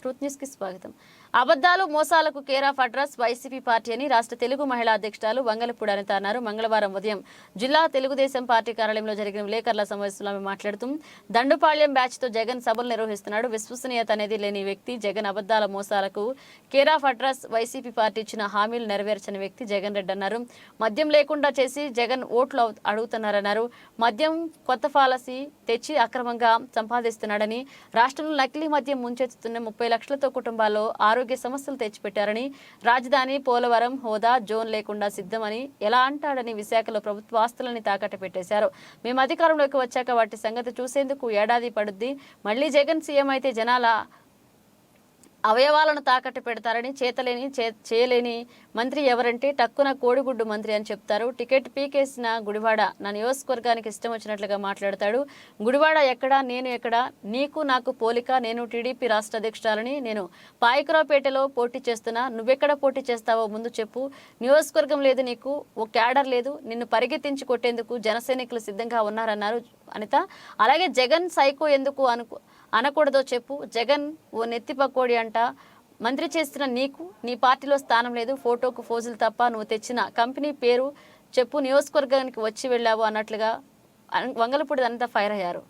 Truth న్యూస్కి స్వాగతం. అబద్ధాలు మోసాలకు care of address YCP party అని రాష్ట్ర తెలుగు మహిళా అధ్యక్షురాలు వంగలపూడి అనిత అన్నారు. మంగళవారం ఉదయం జిల్లా తెలుగుదేశం పార్టీ కార్యాలయంలో జరిగిన విలేకరుల సమావేశంలో ఆమె మాట్లాడుతూ దండుపాళ్యం బ్యాచ్తో జగన్ సభలు నిర్వహిస్తున్నాడు. విశ్వసనీయత అనేది లేని వ్యక్తి జగన్ అబద్ధాల మోసాలకు care of address YCP party ఇచ్చిన హామీలు నెరవేర్చని వ్యక్తి జగన్ రెడ్డి అన్నారు. మద్యం లేకుండా చేసి జగన్ ఓట్లు అడుగుతున్నారన్నారు. మద్యం కొత్త పాలసీ తెచ్చి అక్రమంగా సంపాదిస్తున్నాడని రాష్ట్రంలో నకిలీ మద్యం ముంచెత్తుతున్న ముప్పై లక్షలతో కుటుంబాల్లో ఆరోగ్య సమస్యలు తెచ్చిపెట్టారని రాజధాని పోలవరం హోదా జోన్ లేకుండా సిద్ధమని ఎలా అంటాడని విశాఖలో ప్రభుత్వ ఆస్తులని తాకట్టు పెట్టేశారు. మేము అధికారంలోకి వచ్చాక వాటి సంగతి చూసేందుకు ఏడాది పడుద్ది. మళ్ళీ జగన్ సీఎం అయితే జనాల అవయవాలను తాకట్టు పెడతారని చేతలేని చే- చేయలేని మంత్రి ఎవరంటే టక్కున కోడిగుడ్డు మంత్రి అని చెప్తారు. టికెట్ పీకేసిన గుడివాడ నా నియోజకవర్గానికి ఇష్టం వచ్చినట్లుగా మాట్లాడతాడు. గుడివాడ ఎక్కడా నేను ఎక్కడా నీకు నాకు పోలిక నేను టీడీపీ రాష్ట్ర అధ్యక్షురాలని నేను పాయకరావుపేటలో పోటీ చేస్తున్నా నువ్వెక్కడ పోటీ చేస్తావో ముందు చెప్పు. నియోజకవర్గం లేదు నీకు ఓ క్యాడర్ లేదు నిన్ను పరిగెత్తించి కొట్టేందుకు జనసైనికులు సిద్ధంగా ఉన్నారన్నారు. అనిత. అలాగే జగన్ సైకో ఎందుకు అనుకు అనకూడదో చెప్పు. జగన్ ఓ నెత్తి పక్కోడి అంట. మంత్రి చేసిన నీకు నీ పార్టీలో స్థానం లేదు. ఫోటోకు ఫోజులు తప్ప నువ్వు తెచ్చిన కంపెనీ పేరు చెప్పు. నియోజకవర్గానికి వచ్చి వెళ్ళావు అన్నట్లుగా వంగలపూడి అంతా ఫైర్ అయ్యారు.